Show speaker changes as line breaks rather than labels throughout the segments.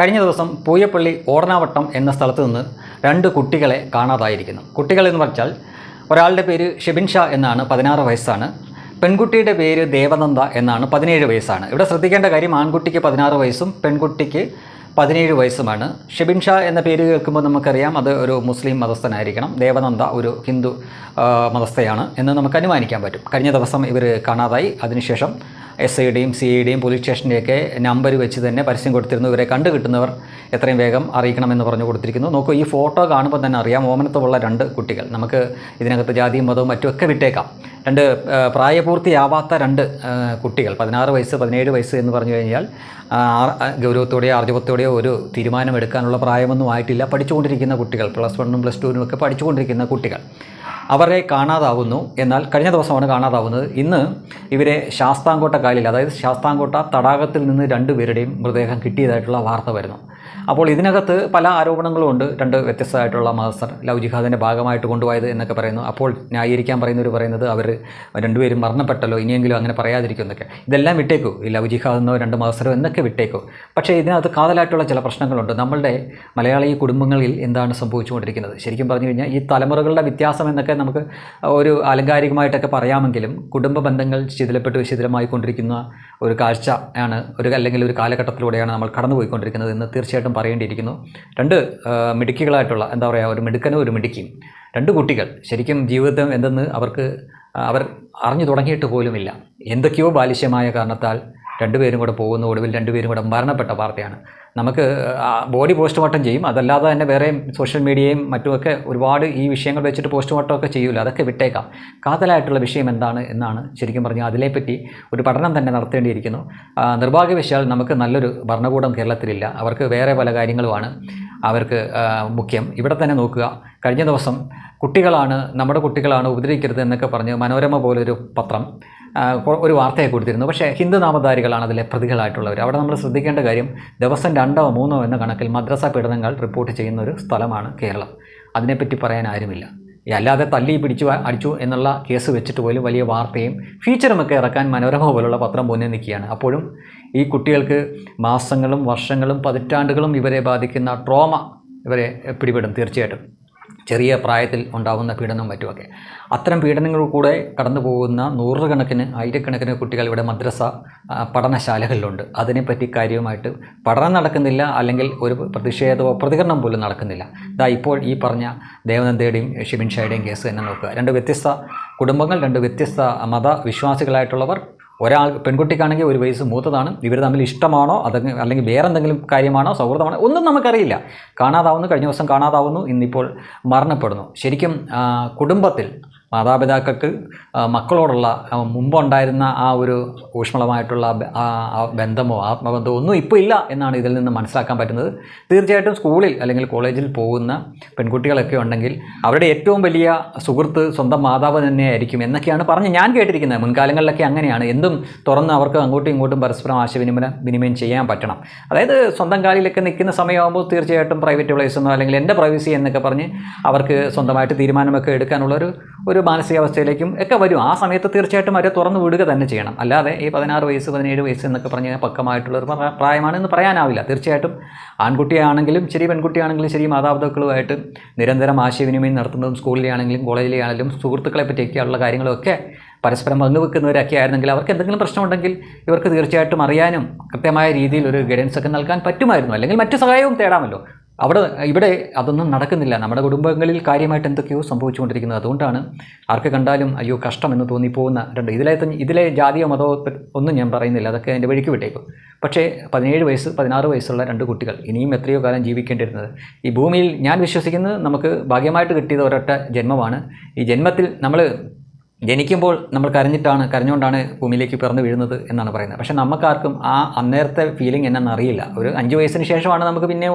കഴിഞ്ഞ ദിവസം പൂയപ്പള്ളി ഓർണാവട്ടം എന്ന സ്ഥലത്ത് നിന്ന് രണ്ട് കുട്ടികളെ കാണാതായിരിക്കുന്നു. കുട്ടികൾ എന്ന് പറഞ്ഞാൽ ഒരാളുടെ പേര് ഷെബിൻ ഷാ എന്നാണ് പതിനാറ് വയസ്സാണ്. പെൺകുട്ടിയുടെ പേര് ദേവനന്ദ എന്നാണ് പതിനേഴ് വയസ്സാണ്. ഇവിടെ ശ്രദ്ധിക്കേണ്ട കാര്യം ആൺകുട്ടിക്ക് പതിനാറ് വയസ്സും പെൺകുട്ടിക്ക് പതിനേഴ് വയസ്സുമാണ്. ഷെബിൻ ഷാ എന്ന പേര് കേൾക്കുമ്പോൾ നമുക്കറിയാം അത് ഒരു മുസ്ലിം മതസ്ഥനായിരിക്കണം. ദേവനന്ദ ഒരു ഹിന്ദു മതസ്ഥയാണ് എന്ന് നമുക്ക് അനുമാനിക്കാൻ പറ്റും. കഴിഞ്ഞ ദിവസം ഇവർ കാണാതായി. അതിനുശേഷം എസ് ഐയുടെയും സി ഐയുടെയും പോലീസ് സ്റ്റേഷന്റെയൊക്കെ നമ്പർ വെച്ച് തന്നെ പരസ്യം കൊടുത്തിരുന്നു. ഇവരെ കണ്ടു കിട്ടുന്നവർ എത്രയും വേഗം അറിയിക്കണമെന്ന് പറഞ്ഞു കൊടുത്തിരിക്കുന്നു. നോക്കൂ ഈ ഫോട്ടോ കാണുമ്പോൾ തന്നെ അറിയാം ഓമനത്തുള്ള രണ്ട് കുട്ടികൾ. നമുക്ക് ഇതിനകത്ത് ജാതിയും മതവും മറ്റുമൊക്കെ വിട്ടേക്കാം. രണ്ട് പ്രായപൂർത്തിയാവാത്ത രണ്ട് കുട്ടികൾ. പതിനാറ് വയസ്സ് പതിനേഴ് വയസ്സ് എന്ന് പറഞ്ഞു കഴിഞ്ഞാൽ ഗൗരവത്തോടെയോ ആർജവത്തോടെയോ ഒരു തീരുമാനമെടുക്കാനുള്ള പ്രായമൊന്നും ആയിട്ടില്ല. പഠിച്ചുകൊണ്ടിരിക്കുന്ന കുട്ടികൾ പ്ലസ് വണ്ണും പ്ലസ് ടുവിനും ഒക്കെ പഠിച്ചുകൊണ്ടിരിക്കുന്ന കുട്ടികൾ. അവരെ കാണാതാവുന്നു. എന്നാൽ കഴിഞ്ഞ ദിവസമാണ് കാണാതാവുന്നത്. ഇന്ന് ഇവരെ ശാസ്താംകോട്ട കായലിൽ അതായത് ശാസ്താംകോട്ട തടാകത്തിൽ നിന്ന് രണ്ടുപേരുടെയും മൃതദേഹം കിട്ടിയതായിട്ടുള്ള വാർത്ത വരുന്നു. അപ്പോൾ ഇതിനകത്ത് പല ആരോപണങ്ങളും ഉണ്ട്. രണ്ട് വ്യത്യസ്തമായിട്ടുള്ള മതസ്ഥർ ലവ് ജിഹാദിന്റെ ഭാഗമായിട്ട് കൊണ്ടുപോയത് എന്നൊക്കെ പറയുന്നു. അപ്പോൾ ന്യായീകരിക്കാൻ പറയുന്നവർ പറയുന്നത് അവർ രണ്ടുപേരും മരണപ്പെട്ടല്ലോ ഇനിയെങ്കിലും അങ്ങനെ പറയാതിരിക്കും എന്നൊക്കെ. ഇതെല്ലാം വിട്ടേക്കൂ. ഈ ലവ് ജിഹാദ് എന്നോ രണ്ട് മതസ്ഥരോ എന്നൊക്കെ വിട്ടേക്കൂ. പക്ഷേ ഇതിനകത്ത് കാതലായിട്ടുള്ള ചില പ്രശ്നങ്ങളുണ്ട്. നമ്മളുടെ മലയാളി കുടുംബങ്ങളിൽ എന്താണ് സംഭവിച്ചുകൊണ്ടിരിക്കുന്നത്? ശരിക്കും പറഞ്ഞു കഴിഞ്ഞാൽ ഈ തലമുറകളുടെ വ്യത്യാസം എന്നൊക്കെ നമുക്ക് ഒരു ആലങ്കാരികമായിട്ടൊക്കെ പറയാമെങ്കിലും കുടുംബ ബന്ധങ്ങൾ ശിഥിലപ്പെട്ട് ശിഥിലമായി കൊണ്ടിരിക്കുന്ന ഒരു കാഴ്ച ആണ് ഒരു അല്ലെങ്കിൽ ഒരു കാലഘട്ടത്തിലൂടെയാണ് നമ്മൾ കടന്നുപോയിക്കൊണ്ടിരിക്കുന്നത് എന്ന് തീർച്ചയായിട്ടും പറയേണ്ടിയിരിക്കുന്നു. രണ്ട് മിടുക്കികളായിട്ടുള്ള എന്താ പറയുക ഒരു മിടുക്കനും ഒരു മിടുക്കിയും. രണ്ട് കുട്ടികൾ ശരിക്കും ജീവിതം എന്തെന്ന് അവർക്ക് അവർ അറിഞ്ഞു തുടങ്ങിയിട്ട് പോലുമില്ല. എന്തൊക്കെയോ ബാലിശ്യമായ കാരണത്താൽ രണ്ടുപേരും കൂടെ പോകുന്ന ഒടുവിൽ രണ്ടുപേരും കൂടെ മരണപ്പെട്ട വാർത്തയാണ്. നമുക്ക് ബോഡി പോസ്റ്റ്മോർട്ടം ചെയ്യും. അതല്ലാതെ തന്നെ വേറെ സോഷ്യൽ മീഡിയയും മറ്റുമൊക്കെ ഒരുപാട് ഈ വിഷയങ്ങൾ വെച്ചിട്ട് പോസ്റ്റ്മോർട്ടം ഒക്കെ ചെയ്യൂല. അതൊക്കെ വിട്ടേക്കാം. കാതലായിട്ടുള്ള വിഷയം എന്താണ് എന്നാണ് ശരിക്കും പറഞ്ഞാൽ അതിനെപ്പറ്റി ഒരു പഠനം തന്നെ നടത്തേണ്ടിയിരിക്കുന്നു. നിർഭാഗ്യവശാൽ നമുക്ക് നല്ലൊരു ഭരണകൂടം കേരളത്തിലില്ല. അവർക്ക് വേറെ പല കാര്യങ്ങളുമാണ് അവർക്ക് മുഖ്യം. ഇവിടെ തന്നെ നോക്കുക. കഴിഞ്ഞ ദിവസം കുട്ടികളാണ് നമ്മുടെ കുട്ടികളാണ് ഉപദ്രവിക്കരുത് എന്നൊക്കെ പറഞ്ഞ് മനോരമ പോലൊരു പത്രം ഒരു വാർത്തയെ കൊടുത്തിരുന്നു. പക്ഷേ ഹിന്ദു നാമധാരികളാണ് അതിലെ പ്രതികളായിട്ടുള്ളവർ അവിടെ നമ്മൾ ശ്രദ്ധിക്കേണ്ട കാര്യം ദിവസം രണ്ടോ മൂന്നോ എന്ന കണക്കിൽ മദ്രസ പീഡനങ്ങൾ റിപ്പോർട്ട് ചെയ്യുന്ന ഒരു സ്ഥലമാണ് കേരളം. അതിനെപ്പറ്റി പറയാൻ ആരുമില്ല. അല്ലാതെ തല്ലി പിടിച്ചു അടിച്ചു എന്നുള്ള കേസ് വെച്ചിട്ട് പോലും വലിയ വാർത്തയും ഫീച്ചറുമൊക്കെ ഇറക്കാൻ മനോരമ പോലുള്ള പത്രം മുന്നിൽ നിൽക്കുകയാണ്. അപ്പോഴും ഈ കുട്ടികൾക്ക് മാസങ്ങളും വർഷങ്ങളും പതിറ്റാണ്ടുകളും ഇവരെ ബാധിക്കുന്ന ട്രോമ ഇവരെ പിടിപെടും തീർച്ചയായിട്ടും. ചെറിയ പ്രായത്തിൽ ഉണ്ടാകുന്ന പീഡനവും മറ്റുമൊക്കെ. അത്തരം പീഡനങ്ങൾ കൂടെ കടന്നു പോകുന്ന നൂറുകണക്കിന് ആയിരക്കണക്കിന് കുട്ടികൾ ഇവിടെ മദ്രസ പഠനശാലകളിലുണ്ട്. അതിനെപ്പറ്റി കാര്യമായിട്ട് പഠനം നടക്കുന്നില്ല അല്ലെങ്കിൽ ഒരു പ്രതിഷേധമോ പ്രതികരണം പോലും നടക്കുന്നില്ല. ഇതാ ഇപ്പോൾ ഈ പറഞ്ഞ ദേവനന്ദയുടെയും ഷിബിൻ ഷായുടെയും കേസ് തന്നെ നോക്കുക. രണ്ട് വ്യത്യസ്ത കുടുംബങ്ങൾ രണ്ട് വ്യത്യസ്ത മതവിശ്വാസികളായിട്ടുള്ളവർ ഒരാൾ പെൺകുട്ടിക്കാണെങ്കിൽ ഒരു വയസ്സ് മൂത്തതാണ് ഇവർ തമ്മിൽ ഇഷ്ടമാണോ അത് അല്ലെങ്കിൽ വേറെ എന്തെങ്കിലും കാര്യമാണോ സൗഹൃദമാണോ ഒന്നും നമുക്കറിയില്ല. കാണാതാവുന്നു കഴിഞ്ഞ ദിവസം കാണാതാവുന്നു ഇന്നിപ്പോൾ മരണപ്പെടുന്നു. ശരിക്കും കുടുംബത്തിൽ മാതാപിതാക്കൾക്ക് മക്കളോടുള്ള മുമ്പുണ്ടായിരുന്ന ആ ഒരു ഊഷ്മളമായിട്ടുള്ള ബന്ധമോ ആത്മബന്ധമോ ഒന്നും ഇപ്പോൾ ഇല്ല എന്നാണ് ഇതിൽ നിന്ന് മനസ്സിലാക്കാൻ പറ്റുന്നത്. തീർച്ചയായിട്ടും സ്കൂളിൽ അല്ലെങ്കിൽ കോളേജിൽ പോകുന്ന പെൺകുട്ടികളൊക്കെ ഉണ്ടെങ്കിൽ അവരുടെ ഏറ്റവും വലിയ സുഹൃത്ത് സ്വന്തം മാതാവ് തന്നെയായിരിക്കും എന്നൊക്കെയാണ് പറഞ്ഞ് ഞാൻ കേട്ടിരിക്കുന്നത്. മുൻകാലങ്ങളിലൊക്കെ അങ്ങനെയാണ്. എന്തും തുറന്ന് അവർക്ക് അങ്ങോട്ടും ഇങ്ങോട്ടും പരസ്പരം ആശയവിനിമയം വിനിമയം ചെയ്യാൻ പറ്റണം. അതായത് സ്വന്തം കാലിലൊക്കെ നിൽക്കുന്ന സമയമാകുമ്പോൾ തീർച്ചയായിട്ടും പ്രൈവറ്റ് പ്ലേസ് എന്നോ അല്ലെങ്കിൽ എന്റെ പ്രൈവസി എന്നൊക്കെ പറഞ്ഞ് അവർക്ക് സ്വന്തമായിട്ട് തീരുമാനമൊക്കെ എടുക്കാനുള്ള ഒരു മാനസികാവസ്ഥയിലേക്കും ഒക്കെ വരും. ആ സമയത്ത് തീർച്ചയായിട്ടും അവരെ തുറന്നു വിടുക തന്നെ ചെയ്യണം. അല്ലാതെ ഈ പതിനാറ് വയസ്സ് പതിനേഴ് വയസ്സ് എന്നൊക്കെ പറഞ്ഞ് പക്കമായിട്ടുള്ള ഒരു പ്രായമാണെന്ന് പറയാനാവില്ല. തീർച്ചയായിട്ടും ആൺകുട്ടിയാണെങ്കിലും ശരി പെൺകുട്ടിയാണെങ്കിലും ശരി മാതാപിതാക്കളുമായിട്ട് നിരന്തരം ആശയവിനിമയം നടത്തുന്നതും സ്കൂളിലെ ആണെങ്കിലും കോളേജിലെ ആണെങ്കിലും സുഹൃത്തുക്കളെ പറ്റിയൊക്കെയുള്ള കാര്യങ്ങളൊക്കെ പരസ്പരം പങ്കുവെക്കുന്നവരൊക്കെ ആയിരുന്നെങ്കിൽ അവർക്ക് എന്തെങ്കിലും പ്രശ്നമുണ്ടെങ്കിൽ ഇവർക്ക് തീർച്ചയായിട്ടും അറിയാനും കൃത്യമായ രീതിയിൽ ഒരു ഗൈഡൻസ് ഒക്കെ നൽകാൻ പറ്റുമായിരുന്നു. അല്ലെങ്കിൽ മറ്റു സഹായവും തേടാമല്ലോ. അവിടെ ഇവിടെ അതൊന്നും നടക്കുന്നില്ല. നമ്മുടെ കുടുംബങ്ങളിൽ കാര്യമായിട്ട് എന്തൊക്കെയോ സംഭവിച്ചുകൊണ്ടിരിക്കുന്നത്. അതുകൊണ്ടാണ് ആർക്ക് കണ്ടാലും അയ്യോ കഷ്ടം എന്ന് തോന്നിപ്പോകുന്ന രണ്ട്. ഇതിലെ ഇതിലെ ജാതിയോ മതമോ ഒന്നും ഞാൻ പറയുന്നില്ല. അതൊക്കെ എന്റെ വഴിക്ക് വിട്ടേക്കും. പക്ഷേ പതിനേഴ് വയസ്സ് പതിനാറ് വയസ്സുള്ള രണ്ട് കുട്ടികൾ ഇനിയും എത്രയോ കാലം ജീവിക്കേണ്ടിരുന്നത്. ഈ ഭൂമിയിൽ ഞാൻ വിശ്വസിക്കുന്നത് നമുക്ക് ഭാഗ്യമായിട്ട് കിട്ടിയത് ഒരൊറ്റ ജന്മമാണ്. ഈ ജന്മത്തിൽ നമ്മൾ ജനിക്കുമ്പോൾ നമ്മൾ കരഞ്ഞിട്ടാണ് കരഞ്ഞുകൊണ്ടാണ് ഭൂമിയിലേക്ക് പിറന്നു വീഴുന്നത് എന്നാണ് പറയുന്നത്. പക്ഷേ നമുക്കാർക്കും ആ അന്നേരത്തെ ഫീലിംഗ് എന്നാന്ന് അറിയില്ല. ഒരു അഞ്ച് വയസ്സിന് ശേഷമാണ് നമുക്ക് പിന്നെ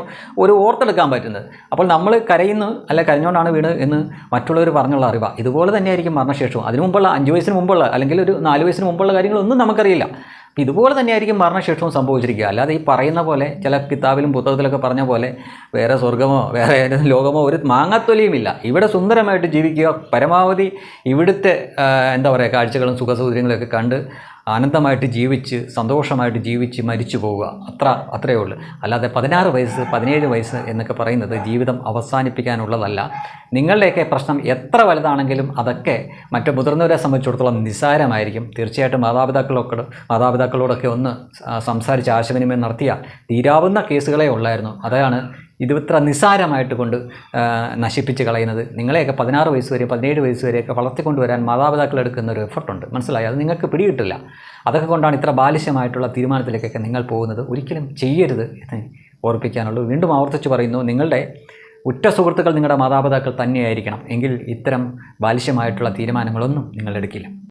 ഒരു ഓർത്തെടുക്കാൻ പറ്റുന്നത്. അപ്പോൾ നമ്മൾ കരയുന്നു അല്ല കരഞ്ഞുകൊണ്ടാണ് വീണ് എന്ന് മറ്റുള്ളവർ പറഞ്ഞുള്ള അറിവാണ് ഇതുപോലെ തന്നെയായിരിക്കും മരണശേഷവും. അതിനു മുമ്പുള്ള അഞ്ച് വയസ്സിന് മുമ്പുള്ള അല്ലെങ്കിൽ ഒരു നാല് വയസ്സിന് മുമ്പുള്ള കാര്യങ്ങളൊന്നും നമുക്കറിയില്ല. ഇതുപോലെ തന്നെയായിരിക്കും മരണശേഷവും സംഭവിച്ചിരിക്കുക. അല്ലാതെ ഈ പറയുന്ന പോലെ ചില കിതാബിലും പുസ്തകത്തിലൊക്കെ പറഞ്ഞ പോലെ വേറെ സ്വർഗമോ വേറെ ലോകമോ ഒരു മാങ്ങത്തൊലിയുമില്ല. ഇവിടെ സുന്ദരമായിട്ട് ജീവിക്കുക. പരമാവധി ഇവിടുത്തെ എന്താ പറയുക കാഴ്ചകളും സുഖസൗകര്യങ്ങളൊക്കെ കണ്ട് ആനന്ദമായിട്ട് ജീവിച്ച് സന്തോഷമായിട്ട് ജീവിച്ച് മരിച്ചു പോവുക. അത്ര അത്രയേ ഉള്ളൂ. അല്ലാതെ പതിനാറ് വയസ്സ് പതിനേഴ് വയസ്സ് എന്നൊക്കെ പറയുന്നത് ജീവിതം അവസാനിപ്പിക്കാനുള്ളതല്ല. നിങ്ങളുടെയൊക്കെ പ്രശ്നം എത്ര വലുതാണെങ്കിലും അതൊക്കെ മറ്റു മുതിർന്നവരെ സംബന്ധിച്ചിടത്തോളം നിസ്സാരമായിരിക്കും. തീർച്ചയായിട്ടും മാതാപിതാക്കളൊക്കെ മാതാപിതാക്കളോടൊക്കെ ഒന്ന് സംസാരിച്ച് ആശയവിനിമയം നടത്തിയാൽ തീരാവുന്ന കേസുകളെ ഉള്ളായിരുന്നു. അതാണ് ഇത് ഇത്ര നിസ്സാരമായിട്ട് കൊണ്ട് നശിപ്പിച്ച് കളയുന്നത്. നിങ്ങളെയൊക്കെ പതിനാറ് വയസ്സ് വരെ പതിനേഴ് വയസ്സ് വരെയൊക്കെ വളർത്തിക്കൊണ്ടുവരാൻ മാതാപിതാക്കൾ എടുക്കുന്ന ഒരു എഫർട്ടുണ്ട് മനസ്സിലായി? അത് നിങ്ങൾക്ക് പിടികിട്ടില്ല. അതൊക്കെ കൊണ്ടാണ് ഇത്ര ബാലിശ്യമായിട്ടുള്ള തീരുമാനത്തിലേക്കൊക്കെ നിങ്ങൾ പോകുന്നത്. ഒരിക്കലും ചെയ്യരുത് എന്ന് ഓർപ്പിക്കാനുള്ളൂ. വീണ്ടും ആവർത്തിച്ച് പറയുന്നു നിങ്ങളുടെ ഉറ്റ സുഹൃത്തുക്കൾ നിങ്ങളുടെ മാതാപിതാക്കൾ തന്നെയായിരിക്കണം. എങ്കിൽ ഇത്തരം ബാലിശ്യമായിട്ടുള്ള തീരുമാനങ്ങളൊന്നും നിങ്ങൾ എടുക്കില്ല